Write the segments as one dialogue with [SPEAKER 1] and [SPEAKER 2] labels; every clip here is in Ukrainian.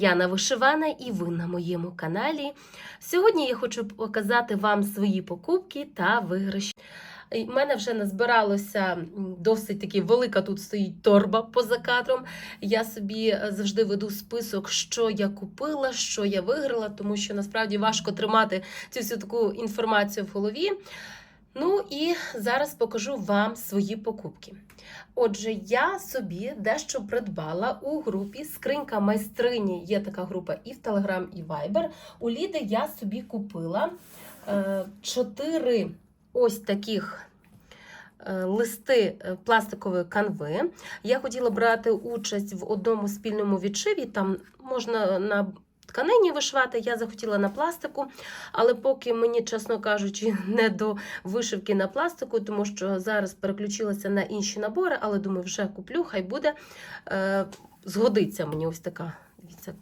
[SPEAKER 1] Яна Вишивана і ви на моєму каналі. Сьогодні я хочу показати вам свої покупки та виграші. У мене вже назбиралося досить таки велика тут стоїть торба поза кадром. Я собі е, завжди веду список, що я купила, що я виграла, тому що насправді важко тримати цю всю таку інформацію в голові. Ну і зараз покажу вам свої покупки. Отже, я собі дещо придбала у групі Скринька майстрині. Є така група і в Telegram, і Viber. У Ліди я собі купила е, чотири ось таких. е, Листи е, пластикової канви. Я хотіла брати участь в одному спільному відшиві. Там можна на тканині вишивати, я захотіла на пластику, але поки мені, чесно кажучи, не до вишивки на пластику, тому що зараз переключилася на інші набори, але думаю, вже куплю, хай буде. Е, згодиться мені ось така. Дивіться,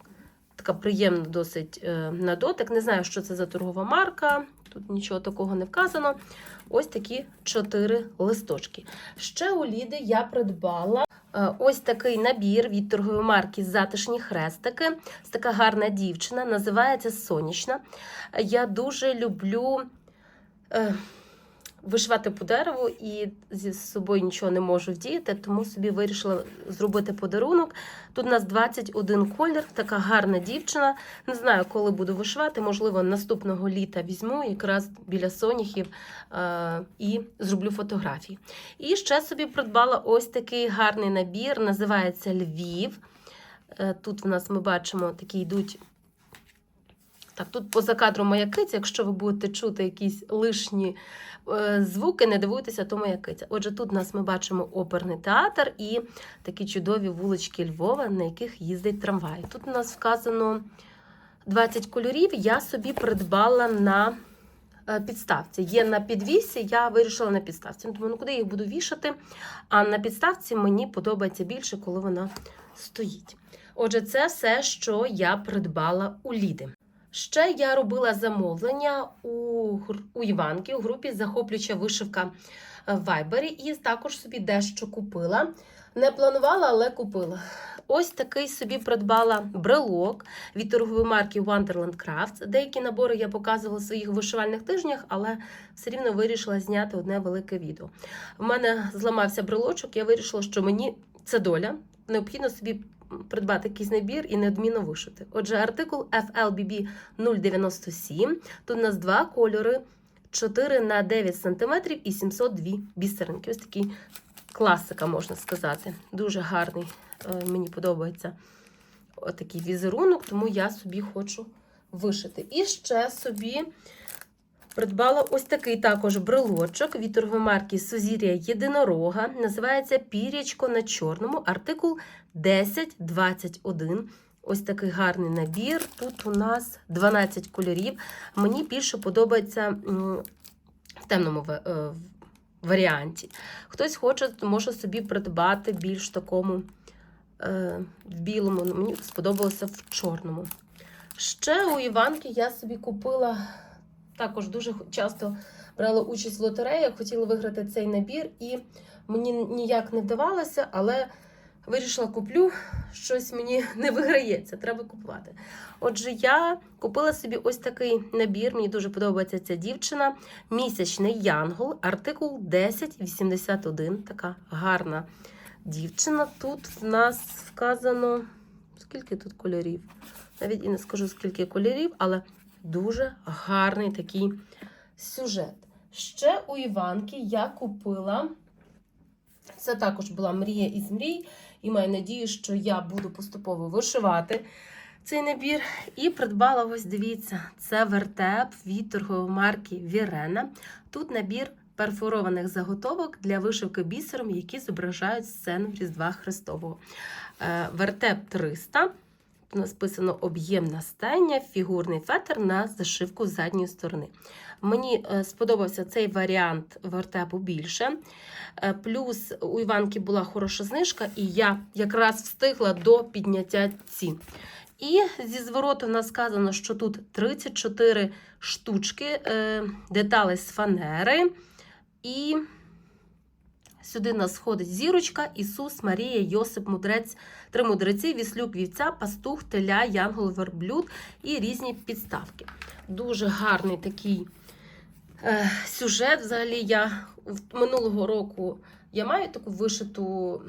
[SPEAKER 1] така приємна досить е, на дотик. Не знаю, що це за торгова марка. Тут нічого такого не вказано. Ось такі чотири листочки. Ще у Ліди я придбала ось такий набір від торгової марки Затишні хрестики. Це така гарна дівчина, називається Сонячна. Я дуже люблю. Вишивати по дереву і зі собою нічого не можу вдіяти, тому собі вирішила зробити подарунок. Тут у нас 21 колір, така гарна дівчина. Не знаю, коли буду вишивати. Можливо, наступного літа візьму якраз біля соняхів е- і зроблю фотографії. І ще собі придбала ось такий гарний набір, називається Львів. Е, Тут в нас ми бачимо такі йдуть. Так, тут поза кадром моя киця, якщо ви будете чути якісь лишні е, звуки, не дивуйтеся, то моя киця. Отже, тут нас ми бачимо оперний театр і такі чудові вулички Львова, на яких їздить трамвай. Тут у нас вказано 20 кольорів. Я собі придбала на е, підставці. Є на підвісі, я вирішила на підставці. Думаю, ну куди я їх буду вішати? А на підставці мені подобається більше, коли вона стоїть. Отже, це все, що я придбала у Ліди. Ще я робила замовлення у, у Іванки у групі Захоплююча вишивка в Вайбері і також собі дещо купила. Не планувала, але купила. Ось такий собі придбала брелок від торгової марки Wonderland Crafts. Деякі набори я показувала в своїх вишивальних тижнях, але все рівно вирішила зняти одне велике відео. У мене зламався брелочок, я вирішила, що мені це доля. Необхідно собі придбати якийсь набір і неодмінно вишити. Отже, артикул FLBB 097. Тут у нас два кольори 4 на 9 см і 702 бісеринки. Ось такий класика, можна сказати. Дуже гарний. е, Мені подобається отакий візерунок, тому я собі хочу вишити. І ще собі придбала ось такий також брелочок від марки Сузір'я Єдинорога. Називається Пірячко на чорному, артикул 1021. Ось такий гарний набір. Тут у нас 12 кольорів. Мені більше подобається в темному е, варіанті. Хтось хоче, може собі придбати більш такому е, в білому. Мені сподобалося в чорному. Ще у Іванки я собі купила також дуже часто брала участь в лотереях, хотіла виграти цей набір, і мені ніяк не вдавалося, але вирішила куплю, щось мені не виграється, треба купувати. Отже, я купила собі ось такий набір. Мені дуже подобається ця дівчина. Місячний янгол, артикул 1081. Така гарна дівчина. Тут в нас вказано скільки тут кольорів. Навіть і не скажу, скільки кольорів, але дуже гарний такий сюжет. Ще у Іванки я купила. Це також була мрія із мрій, і маю надію, що я буду поступово вишивати цей набір. І придбала, ось дивіться, це вертеп від торгової марки Вірена. Тут набір перфорованих заготовок для вишивки бісером, які зображають сцену Різдва Христового. Е, Вертеп 300. Тут написано об'ємна стайня, фігурний фетр на зашивку задньої сторони. Мені е, сподобався цей варіант вертепу більше. Е, Плюс у Іванки була хороша знижка, і я якраз встигла до підняття цін. І зі звороту в нас сказано, що тут 34 штучки е, деталей з фанери і Сюди нас сходить зірочка, Ісус, Марія, Йосип, мудрець, три мудреці, віслюк, вівця, пастух, теля, янгол, верблюд і різні підставки. Дуже гарний такий е, сюжет. Взагалі, я минулого року я маю таку вишиту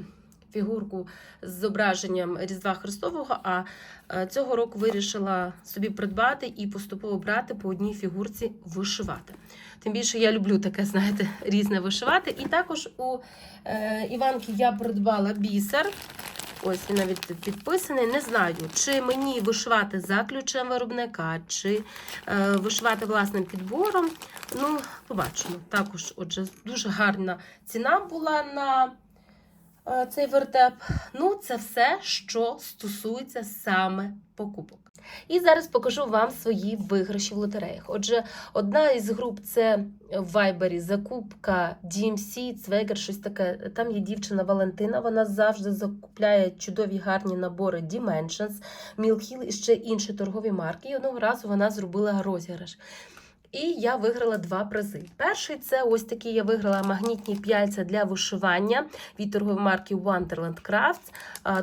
[SPEAKER 1] фігурку з зображенням Різдва Христового, а е, цього року вирішила собі придбати і поступово брати по одній фігурці вишивати. Тим більше я люблю таке, знаєте, різне вишивати. І також у е, Іванки я придбала бісер. Ось він навіть підписаний. Не знаю, чи мені вишивати за ключем виробника, чи е, вишивати власним підбором. Ну, побачимо. Також, отже, дуже гарна ціна була на цей вертеп. Ну, це все, що стосується саме покупок. І зараз покажу вам свої виграші в лотереях. Отже, одна із груп це в Вайбері закупка DMC, Цвегер, щось таке. Там є дівчина Валентина. Вона завжди закупляє чудові гарні набори Dimensions, Hill і ще інші торгові марки. І одного разу вона зробила розіграш. І я виграла два призи. Перший це ось такі я виграла магнітні п'яльця для вишивання від торгової марки Wonderland Crafts.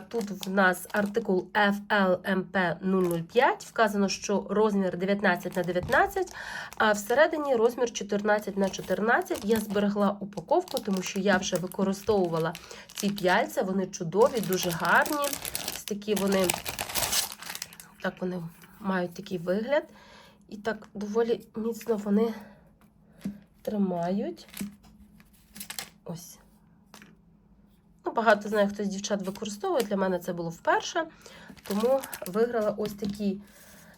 [SPEAKER 1] Тут в нас артикул FLMP005. Вказано, що розмір 19 на 19, а всередині розмір 14 на 14. Я зберегла упаковку, тому що я вже використовувала ці п'яльця. Вони чудові, дуже гарні. Ось такі вони, так вони мають такий вигляд. І так доволі міцно вони тримають. Ось. Ну, багато знаю, хтось дівчат використовує. Для мене це було вперше. Тому виграла ось такі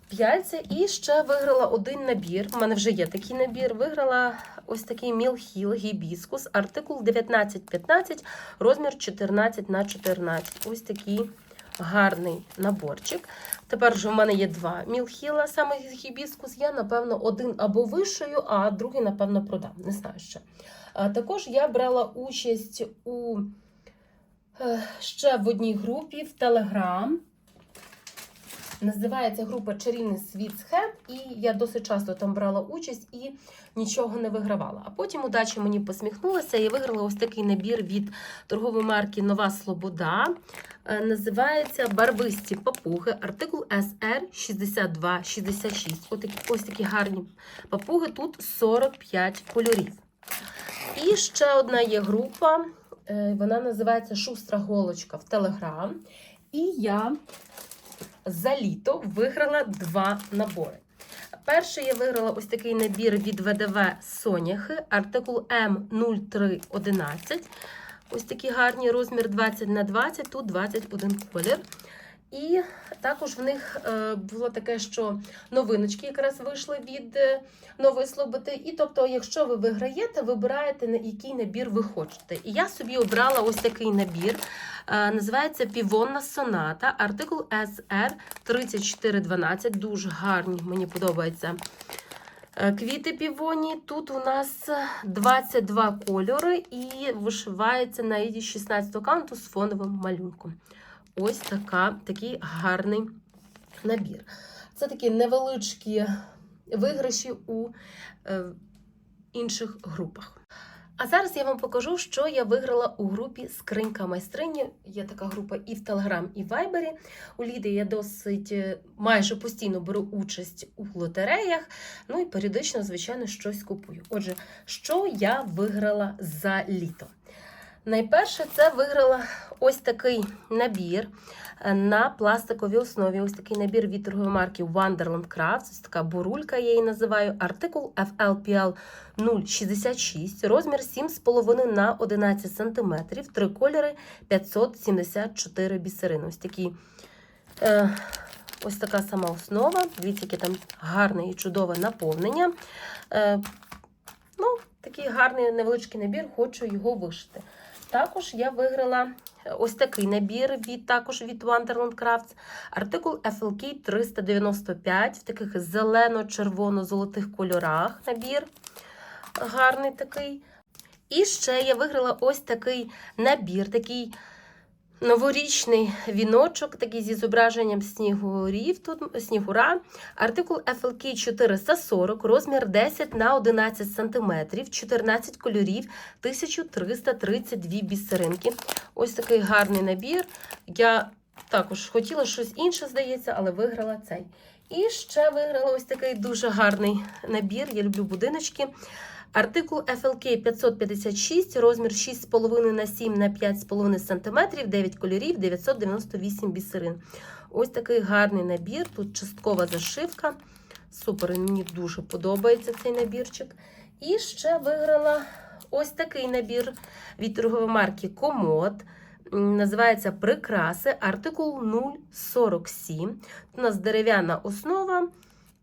[SPEAKER 1] п'яльця. І ще виграла один набір. У мене вже є такий набір. Виграла ось такий Мілхіл гібіскус, артикул 1915, розмір 14 на 14. Ось такий гарний наборчик. Тепер вже в мене є два мілхіла, саме гібіскус. Я, напевно, один або вишию, а другий, напевно, продам. Не знаю ще. Також я брала участь у е, ще в одній групі в Телеграм. Називається група Чарівний світ схем, і я досить часто там брала участь і нічого не вигравала. А потім удача мені посміхнулася і виграла ось такий набір від торгової марки Нова Слобода. Е, Називається Барвисті папуги, артикул SR 6266. Ось такі, ось такі гарні папуги. Тут 45 кольорів. І ще одна є група. е, Вона називається Шустра Голочка в Телеграм. І я за літо виграла два набори. Перший я виграла ось такий набір від ВДВ Соняхи, артикул М0311. Ось такі гарні розмір 20 на 20, тут 21 колір. І також в них е, було таке, що новиночки якраз вийшли від е, нової слободи. І тобто, якщо ви виграєте, вибираєте на який набір ви хочете. І я собі обрала ось такий набір. Е, називається Півонна соната, артикул SR 3412. Дуже гарні, мені подобається. Квіти півоні. Тут у нас 22 кольори і вишивається на іді 16 канту з фоновим малюнком. Ось така, такий гарний набір. Це такі невеличкі виграші у е, інших групах. А зараз я вам покажу, що я виграла у групі Скринька майстрині. Є така група і в Телеграм, і в Вайбері. У Ліди я досить е, майже постійно беру участь у лотереях. Ну і періодично, звичайно, щось купую. Отже, що я виграла за літо? Найперше, це виграла ось такий набір е, на пластиковій основі. Ось такий набір від торгової марки Wonderland Crafts. Ось така бурулька, я її називаю. Артикул FLPL 066, розмір 7,5 на 11 см, три кольори 574 бісерини. Ось такі. Е, Ось така сама основа. Дивіться, яке там гарне і чудове наповнення. Е, ну, такий гарний невеличкий набір, хочу його вишити. Також я виграла ось такий набір від також від Wonderland Crafts. Артикул FLK 395 в таких зелено-червоно-золотих кольорах. Набір гарний такий. І ще я виграла ось такий набір, такий Новорічний віночок, такий зі зображенням снігурів, тут снігура. Артикул FLK 440, розмір 10 на 11 см, 14 кольорів, 1332 бісеринки. Ось такий гарний набір. Я також хотіла щось інше, здається, але виграла цей. І ще виграла ось такий дуже гарний набір. Я люблю будиночки. Артикул FLK 556, розмір 6,5 на 7 на 5,5 см, 9 кольорів, 998 бісерин. Ось такий гарний набір. Тут часткова зашивка. Супер, мені дуже подобається цей набірчик. І ще виграла ось такий набір від торгової марки Комод. Називається Прикраси, артикул 047. У нас дерев'яна основа.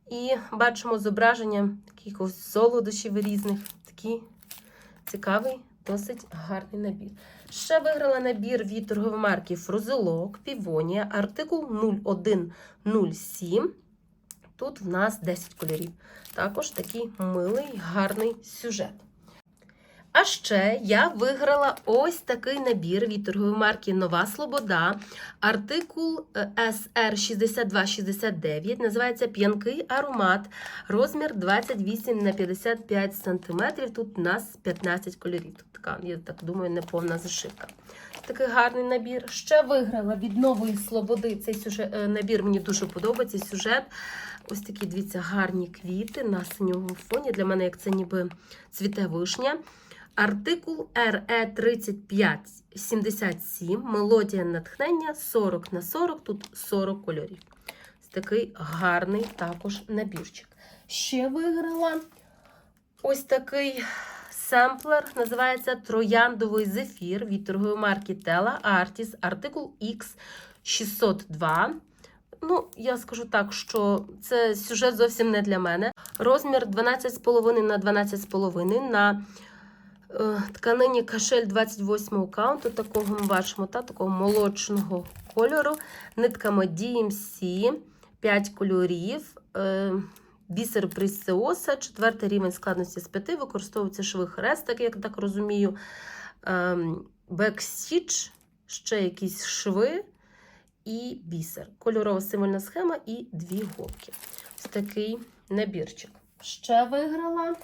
[SPEAKER 1] І бачимо зображення якихось солодощів різних. Такий цікавий, досить гарний набір. Ще виграла набір від торгової марки Фрузелок, Півонія, артикул 0107. Тут в нас 10 кольорів. Також такий милий, гарний сюжет. А ще я виграла ось такий набір від торгової марки Нова Слобода. Артикул е, SR6269. Називається П'янкий аромат. Розмір 28 на 55 см. Тут у нас 15 кольорів. Тут така, я так думаю, неповна зашивка. Такий гарний набір. Ще виграла від Нової Слободи. Цей сюжет, е, набір мені дуже подобається. Сюжет. Ось такі, дивіться, гарні квіти на синьому фоні. Для мене, як це ніби цвіте вишня. Артикул E RE3577, мелодія натхнення 40 на 40, тут 40 кольорів. Ось такий гарний також набірчик. Ще виграла ось такий семплер, називається Трояндовий зефір від торгової марки Tela Artis, артикул X602. Ну, я скажу так, що це сюжет зовсім не для мене. Розмір 12,5 на 12,5 на Тканині кашель 28 каунту, такого ми бачимо, та, такого молочного кольору. Нитками DMC, 5 кольорів, е, бісер Прісеоса, четвертий рівень складності з 5, використовується шви хрестик, як так розумію. Бексіч, ще якісь шви і бісер. Кольорова символьна схема і дві голки. Ось такий набірчик. Ще виграла.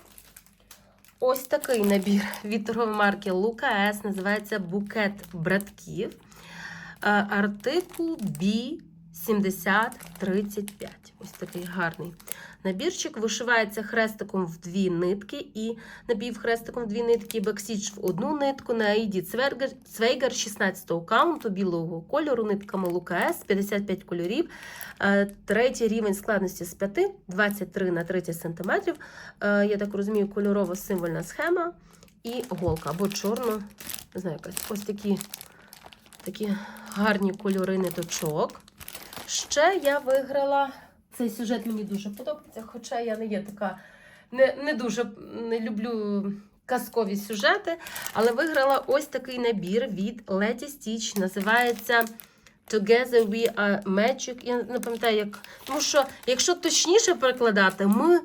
[SPEAKER 1] Ось такий набір від торгової марки Лука С. Називається букет братків. Артикул Артикул B7035. Ось такий гарний набірчик. Вишивається хрестиком в дві нитки і напівхрестиком в дві нитки, бексіч в одну нитку. На Аїді Цвейгер 16 каунту білого кольору, нитками Лука С, 55 кольорів. Е, Третій рівень складності з 5, 23 на 30 см. Е, Я так розумію, кольорова символьна схема і голка або чорно, не знаю, якась ось такі, такі гарні кольори ниточок. Ще я виграла. Цей сюжет мені дуже подобається, хоча я не є така, не, не дуже не люблю казкові сюжети, але виграла ось такий набір від Letty Stitch. Називається Together We Are Magic. Я не пам'ятаю, як. Тому що, якщо точніше перекладати, ми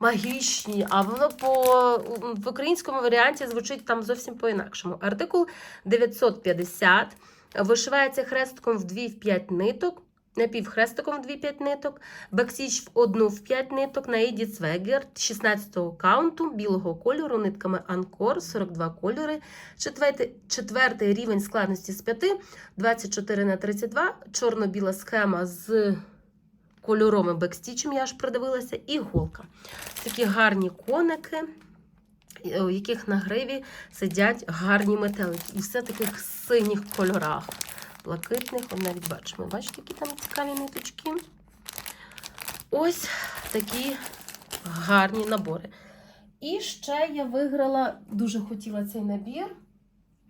[SPEAKER 1] магічні, а воно по в українському варіанті звучить там зовсім по-інакшому. Артикул 950 вишивається хрестком в 2-5 ниток. Напівхрестиком в 2-5 ниток, бексіч в одну в 5 ниток, на Іді Цвегер 16-го каунту, білого кольору, нитками Анкор, 42 кольори, четвертий, рівень складності з 5, 24 на 32, чорно-біла схема з кольоровим бекстічем, я аж придивилася, і голка. Такі гарні коники, у яких на гриві сидять гарні метелики. І все в таких синіх кольорах блакитних. От навіть бачимо, бачите, які там цікаві ниточки. Ось такі гарні набори. І ще я виграла, дуже хотіла цей набір.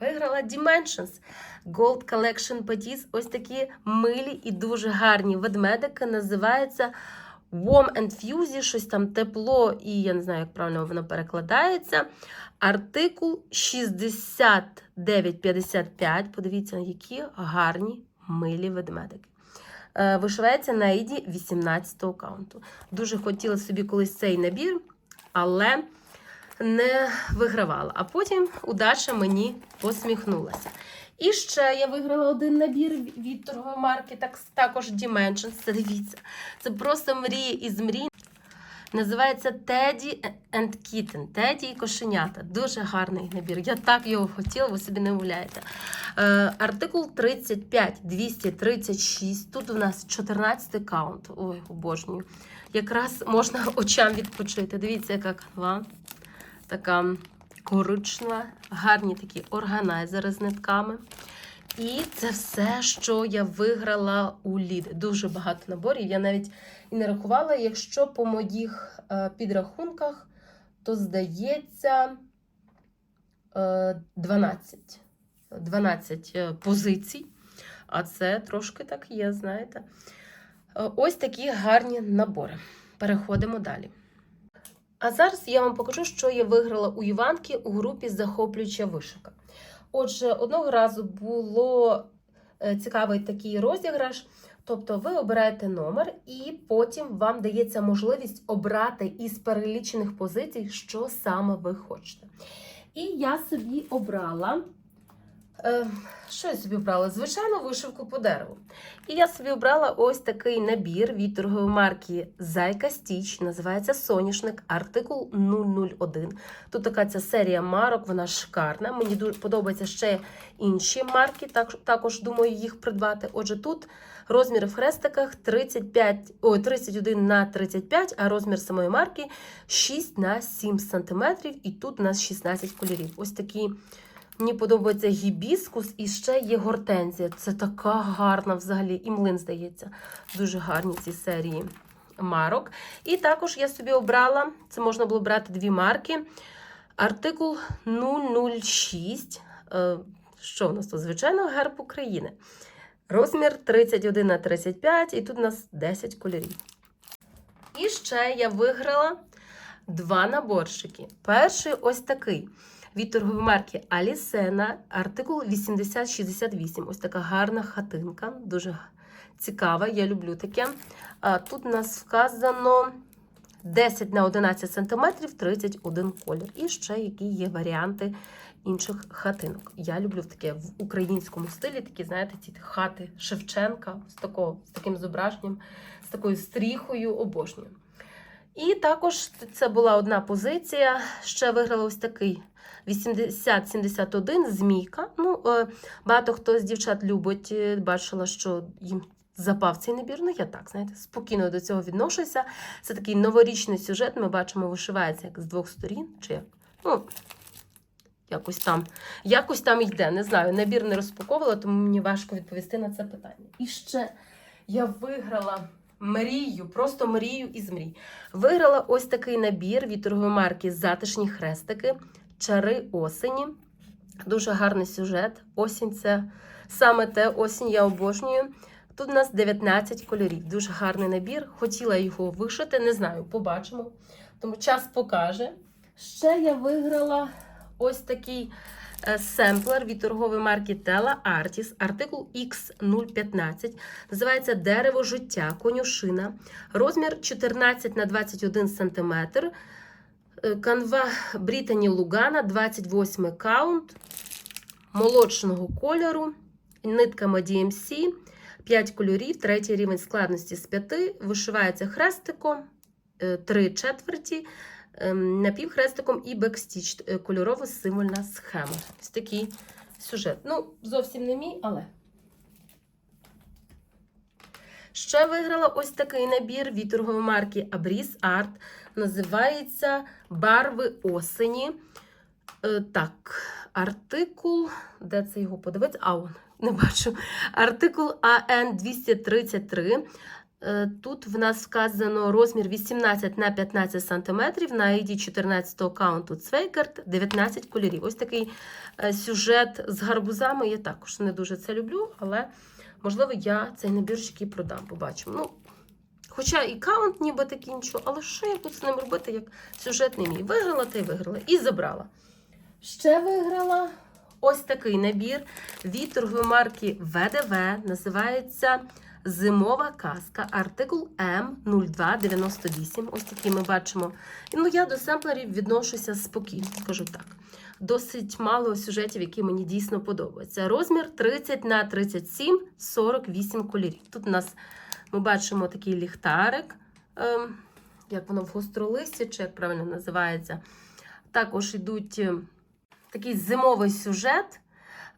[SPEAKER 1] Виграла Dimensions Gold Collection Petits. Ось такі милі і дуже гарні ведмедики. Називаються Warm and Fuzzy, щось там тепло, і я не знаю, як правильно воно перекладається. Артикул 6955. Подивіться, які гарні милі ведмедики. Е, Вишивається на іді 18 каунту. Дуже хотіла собі колись цей набір, але не вигравала. А потім удача мені посміхнулася. І ще я виграла один набір від торгової марки, так, також Dimensions. Це дивіться. Це просто мрія із мрій. Називається Teddy and Kitten. Теді і кошенята. Дуже гарний набір. Я так його хотіла, ви собі не уявляєте. Е, артикул 35 236. Тут у нас 14 каунт. Ой, обожнюю. Якраз можна очам відпочити. Дивіться, яка канва. Така коричнева, гарні такі органайзери з нитками. І це все, що я виграла у Лід. Дуже багато наборів. Я навіть і не рахувала, якщо по моїх е, підрахунках, то здається е, 12. 12 е, позицій. А це трошки так є, знаєте. Ось такі гарні набори. Переходимо далі. А зараз я вам покажу, що я виграла у Іванки у групі Захоплююча вишика. Отже, одного разу було е, цікавий такий розіграш. Тобто ви обираєте номер, і потім вам дається можливість обрати із перелічених позицій, що саме ви хочете. І я собі обрала. Е, що я собі обрала? Звичайно, вишивку по дереву. І я собі обрала ось такий набір від торгової марки Зайка Стіч. Називається Соняшник, артикул 001. Тут така ця серія марок, вона шикарна. Мені дуже подобаються ще інші марки, так, також думаю їх придбати. Отже, тут розмір в хрестиках 35, ой, 31 на 35, а розмір самої марки 6 на 7 см. І тут у нас 16 кольорів. Ось такі. Мені подобається гібіскус і ще є гортензія. Це така гарна взагалі. І млин, здається. Дуже гарні ці серії марок. І також я собі обрала, це можна було брати дві марки. Артикул 006. Е, Що в нас тут? Звичайно, герб України. Розмір 31 на 35, і тут у нас 10 кольорів. І ще я виграла два наборчики. Перший ось такий від торгової марки Алісена, артикул 8068. Ось така гарна хатинка, дуже цікава, я люблю таке. Тут у нас вказано 10 на 11 см, 31 колір. І ще які є варіанти інших хатинок. Я люблю таке в українському стилі, такі, знаєте, ці хати Шевченка з, такого, з таким зображенням, з такою стріхою, обожнюю. І також це була одна позиція. Ще виграла ось такий 80-71 змійка. Ну, е, багато хто з дівчат любить, е, бачила, що їм запав цей набір. Ну, я так, знаєте, спокійно до цього відношуся. Це такий новорічний сюжет. Ми бачимо, вишивається як з двох сторін, чи як. Ну, якось там, якось там йде. Не знаю, набір не розпаковувала, тому мені важко відповісти на це питання. І ще я виграла мрію, просто мрію із мрій. Виграла ось такий набір від торгової марки Затишні хрестики, чари осені. Дуже гарний сюжет. Осінь це саме те осінь я обожнюю. Тут у нас 19 кольорів. Дуже гарний набір. Хотіла його вишити, не знаю, побачимо. Тому час покаже. Ще я виграла ось такий е, семплер від торгової марки Tela Artis, артикул X015. Називається Дерево життя, конюшина. Розмір 14 на 21 см. Е, Канва Брітані Лугана, 28 каунт, молочного кольору, нитками DMC, 5 кольорів, третій рівень складності з 5, вишивається хрестиком, 3 четверті, ем, напівхрестиком і бекстіч, е, кольорова символьна схема. Ось такий сюжет. Ну, зовсім не мій, але. Ще виграла ось такий набір від торгової марки Abris Art. Називається Барви осені. Е, так, артикул. Де це його подивитися? А, не бачу. Артикул АН 233. Е, Тут в нас вказано розмір 18 на 15 см, на ID 14 каунту Цвейкарт, 19 кольорів. Ось такий е, сюжет з гарбузами. Я також не дуже це люблю, але можливо я цей набірчик і продам. Побачимо. Ну, Хоча і ніби такий нічого, але що я буду з ним робити, як сюжет не мій? Виграла та й виграла. І забрала. Ще виграла ось такий набір від торгової марки ВДВ. Називається Зимова казка, артикул М0298. Ось такі ми бачимо. Ну, я до семплерів відношуся спокійно, скажу так. Досить мало сюжетів, які мені дійсно подобаються. Розмір 30 на 37, 48 кольорів. Тут у нас ми бачимо такий ліхтарик, ем, як воно в гостролисті, чи як правильно називається. Також йдуть е, такий зимовий сюжет,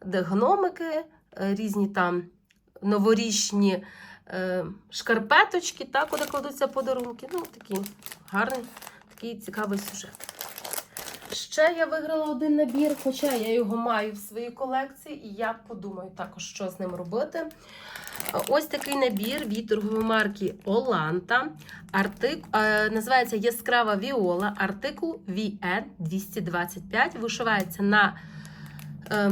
[SPEAKER 1] де гномики, е, різні там новорічні е, шкарпеточки, так, куди кладуться подарунки. Ну, такий гарний, такий цікавий сюжет. Ще я виграла один набір, хоча я його маю в своїй колекції, і я подумаю також, що з ним робити. Ось такий набір від торгової марки Оланта. Артик... е, називається Яскрава Віола, артикул VN 225. Вишивається на е,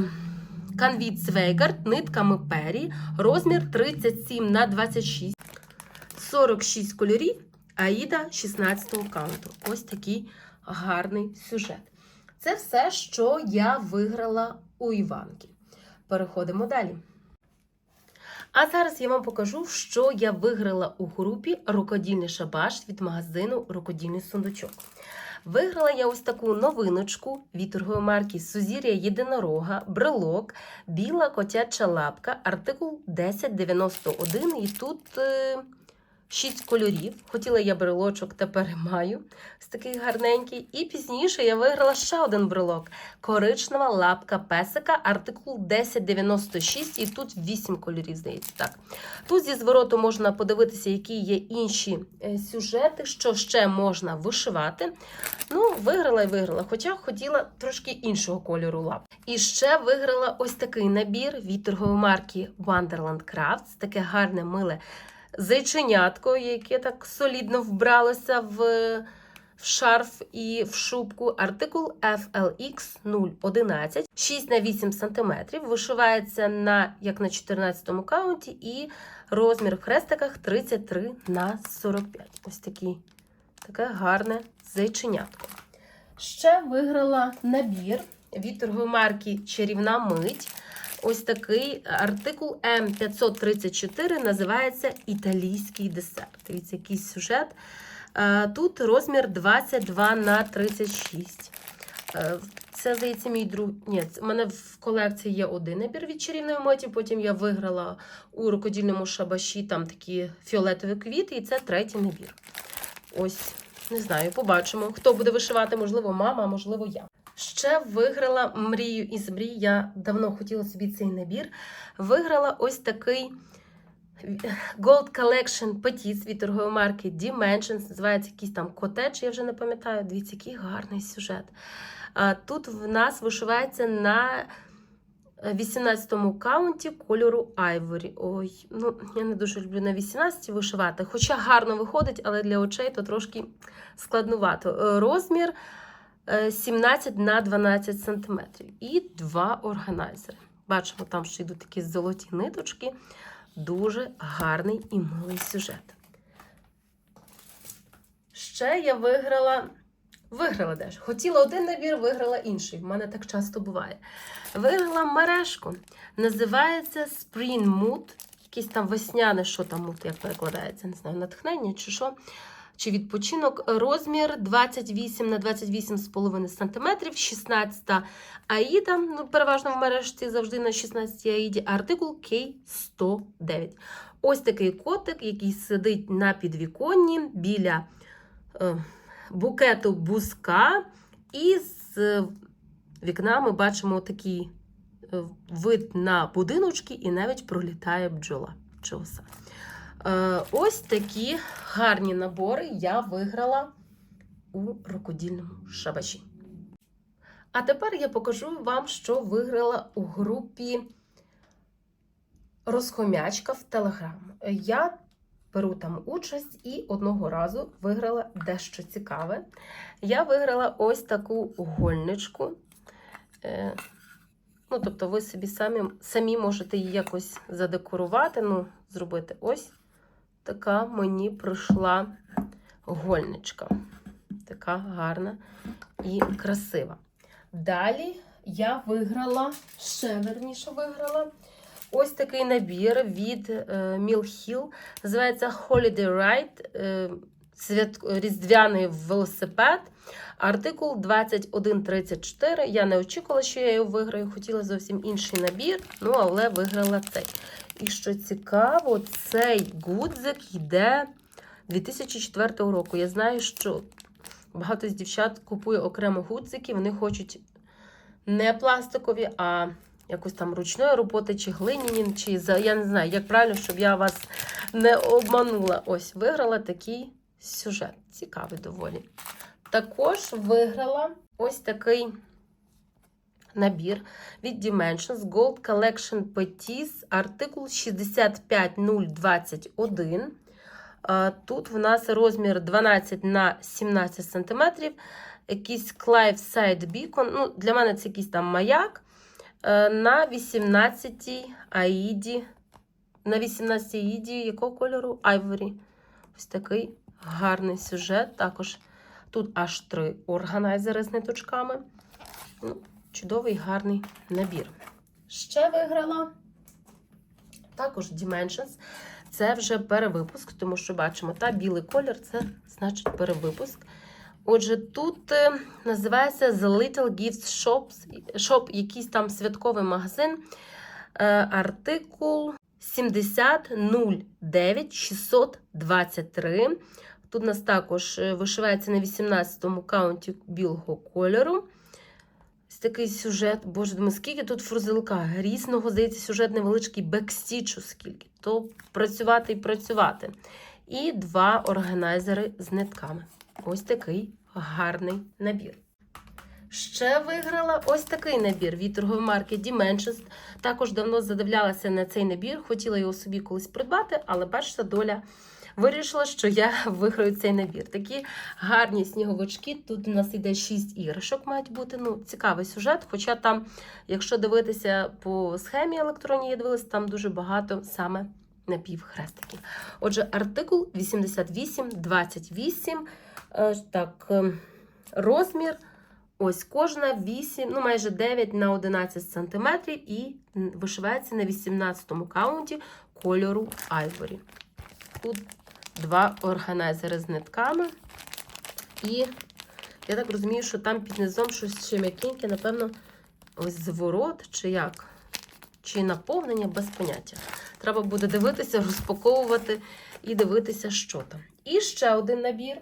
[SPEAKER 1] канві Цвейгард нитками пері, розмір 37 на 26, 46 кольорів, Аїда 16 каунту. Ось такий гарний сюжет. Це все, що я виграла у Іванки. Переходимо далі. А зараз я вам покажу, що я виграла у групі Рукодільний шабаш від магазину Рукодільний сундучок. Виграла я ось таку новиночку від торгової марки Сузір'я Єдинорога, брелок, біла котяча лапка, артикул 1091. І тут 6 кольорів. Хотіла я брелочок, тепер маю. Ось такий гарненький. І пізніше я виграла ще один брелок. Коричнева лапка песика, артикул 1096, і тут 8 кольорів, здається. так. Тут зі звороту можна подивитися, які є інші е, сюжети, що ще можна вишивати. Ну, виграла і виграла, хоча хотіла трошки іншого кольору лап. І ще виграла ось такий набір від торгової марки Wonderland Crafts. Таке гарне миле зайченятко, яке так солідно вбралося в, в шарф і в шубку. Артикул FLX 011, 6 на 8 см. Вишивається на як на 14 каунті, і розмір в хрестиках 33 на 45. Ось такий, таке гарне зайченятко. Ще виграла набір від торгової марки Чарівна мить. Ось такий артикул М534 називається Італійський десерт. Дивіться, який сюжет. Е, Тут розмір 22 на 36. Е, Це, здається, мій друг. Ні, у мене в колекції є один набір від чарівної миті. Потім я виграла у рукодільному шабаші там такі фіолетові квіти, і це третій набір. Ось, не знаю, побачимо. Хто буде вишивати, можливо, мама, можливо, я. Ще виграла мрію із мрій. Я давно хотіла собі цей набір. Виграла ось такий Gold Collection Petits від торгової марки Dimensions. Називається якийсь там котедж, я вже не пам'ятаю. Дивіться, який гарний сюжет. Тут в нас вишивається на 18-му каунті кольору Ivory. Ой, ну я не дуже люблю на 18 вишивати, хоча гарно виходить, але для очей то трошки складнувато. Е, Розмір. 17 на 12 см. І два органайзери. Бачимо, там ще йдуть такі золоті ниточки. Дуже гарний і милий сюжет. Ще я виграла. Виграла теж. Хотіла один набір, виграла інший. В мене так часто буває. Виграла мережку. Називається Spring Mood. Якийсь там весняне, що там як перекладається, не знаю, натхнення чи що чи відпочинок. Розмір 28 на 28,5 см, 16 аїда. Ну, переважно в мережці завжди на 16 аїді, артикул K109. Ось такий котик, який сидить на підвіконні біля е, букету бузка. І з вікна ми бачимо такий е, вид на будиночки, і навіть пролітає бджола. Бджоса. Е, ось такі гарні набори я виграла у рукодільному шабаші. А тепер я покажу вам, що виграла у групі Розхомячка в Телеграм. Я беру там участь і одного разу виграла дещо цікаве. Я виграла ось таку гольничку. Е, Ну, тобто, ви собі самі самі можете її якось задекорувати, ну, зробити ось така мені прийшла гольничка. Така гарна і красива. Далі я виграла, ще верніше виграла Ось такий набір від е, Mill Hill. Називається Holiday Ride. е. Різдвяний велосипед. Артикул 2134. Я не очікувала, що я його виграю. Хотіла зовсім інший набір, ну але виграла цей. І що цікаво, цей гудзик йде 2004 року. Я знаю, що багато з дівчат купує окремо гудзики, вони хочуть не пластикові, а якось там ручної роботи, чи глиняні, чи я не знаю, як правильно, щоб я вас не обманула. Ось виграла такий сюжет. Цікавий доволі. Також виграла ось такий набір від Dimensions Gold Collection Petits, артикул 65021. Тут в нас розмір 12 на 17 см. Якийсь Clive Side Beacon. Ну, для мене це якийсь там маяк. Е, На 18 аїді. На 18 аїді якого кольору? Айворі. Ось такий гарний сюжет. Також тут аж три органайзери з ниточками. Чудовий гарний набір. Ще виграла також Dimensions. Це вже перевипуск, тому що бачимо, та білий колір це значить перевипуск. Отже, тут е, називається The Little Gifts Shops, Shop, якийсь там святковий магазин. Е, Артикул 7009 623. Тут у нас також е, вишивається на 18-му каунті білого кольору. Ось такий сюжет. Боже, думаю, скільки тут фрузелка. Різного, здається, сюжет невеличкий бекстічу, скільки. То працювати і працювати. І два органайзери з нитками. Ось такий гарний набір. Ще виграла ось такий набір від торгової марки Dimensions. Також давно задивлялася на цей набір, хотіла його собі колись придбати, але бачите, доля вирішила, що я виграю цей набір. Такі гарні сніговички. Тут у нас йде 6 іграшок, мають бути. Ну, цікавий сюжет. Хоча там, якщо дивитися по схемі електронній, я дивилася, там дуже багато саме напівхрестиків. Отже, артикул 8828. Е, Так, е, розмір. Ось кожна 8, ну майже 9 на 11 см і вишивається на 18-му каунті кольору Айворі. Тут два органайзери з нитками. І я так розумію, що там під низом щось ще м'якеньке, напевно, ось зворот, чи як, чи наповнення без поняття. Треба буде дивитися, розпаковувати і дивитися, що там. І ще один набір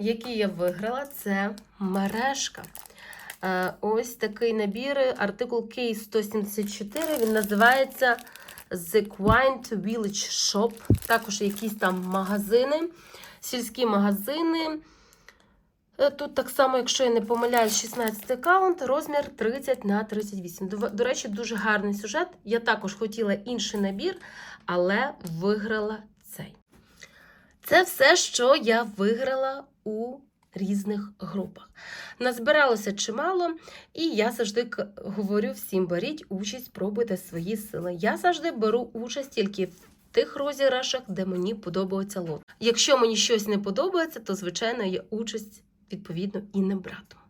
[SPEAKER 1] який я виграла, це мережка. Е, Ось такий набір, артикул K174. Він називається The Quaint Village Shop. Також якісь там магазини, сільські магазини. Е, Тут так само, якщо я не помиляюсь, 16 аккаунт, розмір 30 на 38. До, до речі, дуже гарний сюжет. Я також хотіла інший набір, але виграла цей. Це все, що я виграла у різних групах. Назбиралося чимало, і я завжди говорю всім: беріть участь, пробуйте свої сили. Я завжди беру участь тільки в тих розіграшах, де мені подобається лот. Якщо мені щось не подобається, то звичайно я участь відповідно і не братиму.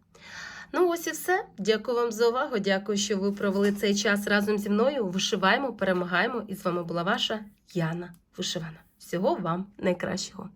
[SPEAKER 1] Ну, ось і все. Дякую вам за увагу. Дякую, що ви провели цей час разом зі мною. Вишиваємо, перемагаємо. І з вами була ваша Яна Вишивана. Всього вам найкращого.